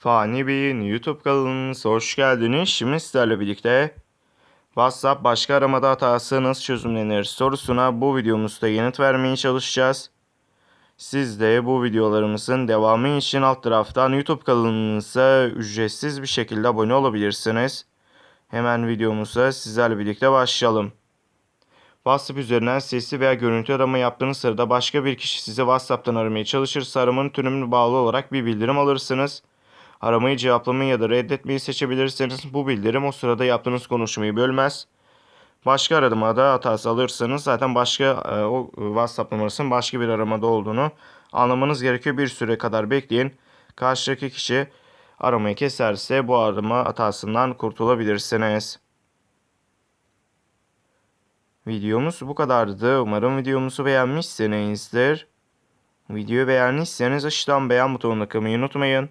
Fani Bey'in YouTube kanalınıza hoş geldiniz. Şimdi sizlerle birlikte WhatsApp başka aramada hatası nasıl çözümlenir sorusuna bu videomuzda yanıt vermeye çalışacağız. Siz de bu videolarımızın devamı için alt taraftan YouTube kanalımıza ücretsiz bir şekilde abone olabilirsiniz. Hemen videomuza sizlerle birlikte başlayalım. WhatsApp üzerinden sesli veya görüntü arama yaptığınız sırada başka bir kişi sizi WhatsApp'tan aramaya çalışırsa aramanın tümüne bağlı olarak bir bildirim alırsınız. Aramayı cevaplamayı ya da reddetmeyi seçebilirseniz bu bildirim o sırada yaptığınız konuşmayı bölmez. Başka aramada hatası alırsanız zaten başka e, o WhatsApp numarasının başka bir aramada olduğunu anlamanız gerekiyor. Bir süre kadar bekleyin. Karşıdaki kişi aramayı keserse bu arama hatasından kurtulabilirsiniz. Videomuz bu kadardı. Umarım videomuzu beğenmişsinizdir. Videoyu beğendiyseniz aşağıdan beğen butonuna tıklamayı unutmayın.